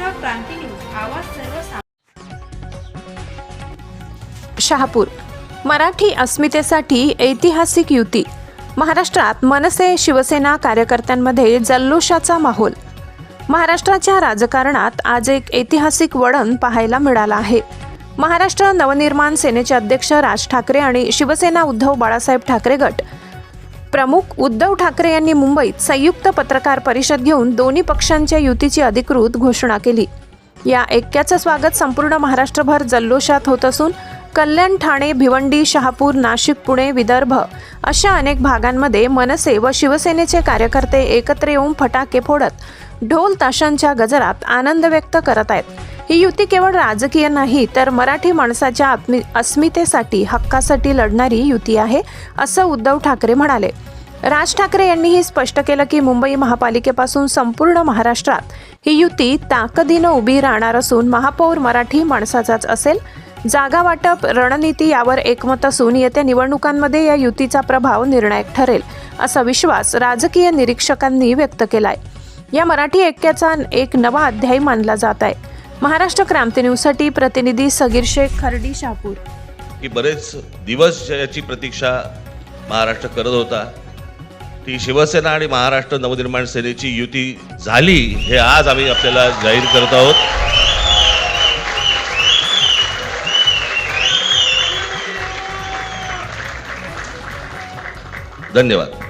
क्रांती news आवाज सर्व शहापूर. मराठी अस्मितेसाठी ऐतिहासिक युती. महाराष्ट्रात मनसे शिवसेना कार्यकर्त्यांमध्ये जल्लोषाचा माहोल. महाराष्ट्राच्या राजकारणात आज एक ऐतिहासिक वळण पाहायला मिळालं आहे. महाराष्ट्र नवनिर्माण सेनेचे अध्यक्ष राज ठाकरे आणि शिवसेना उद्धव बाळासाहेब ठाकरे गट प्रमुख उद्धव ठाकरे यांनी मुंबईत संयुक्त पत्रकार परिषद घेऊन दोन्ही पक्षांच्या युतीची अधिकृत घोषणा केली. या ऐक्याचं स्वागत संपूर्ण महाराष्ट्रभर जल्लोषात होत असून कल्याण ठाणे भिवंडी शहापूर नाशिक पुणे विदर्भ अशा अनेक भागांमध्ये मनसे व शिवसेनेचे कार्यकर्ते एकत्र येऊन फटाके फोडत ढोल ताशांच्या गजरात आनंद व्यक्त करत आहेत. ही युती केवळ राजकीय नाही तर मराठी माणसाच्या आत्मी अस्मितेसाठी हक्कासाठी लढणारी युती आहे असं उद्धव ठाकरे म्हणाले. राज ठाकरे यांनीही स्पष्ट केलं की मुंबई महापालिकेपासून संपूर्ण महाराष्ट्रात ही युती ताकदीनं उभी राहणार असून महापौर मराठी माणसाचाच असेल. जागा वाटप रणनीती यावर एकमत असून येत्या निवडणुकांमध्ये या युतीचा प्रभाव निर्णायक ठरेल असा विश्वास राजकीय निरीक्षकांनी व्यक्त केलाय. या मराठी ऐक्याचा एक नवा अध्याय मानला जात आहे. महाराष्ट्र क्रांती न्यूजसाठी प्रतिनिधी सगीर शेख खर्डी शापूर की बरेच दिवस याची प्रतीक्षा महाराष्ट्र करत होता. ती शिवसेना आणि महाराष्ट्र नवनिर्माण सेनेची युती झाली हे आज आम्ही आपल्याला जाहीर करत आहोत. धन्यवाद.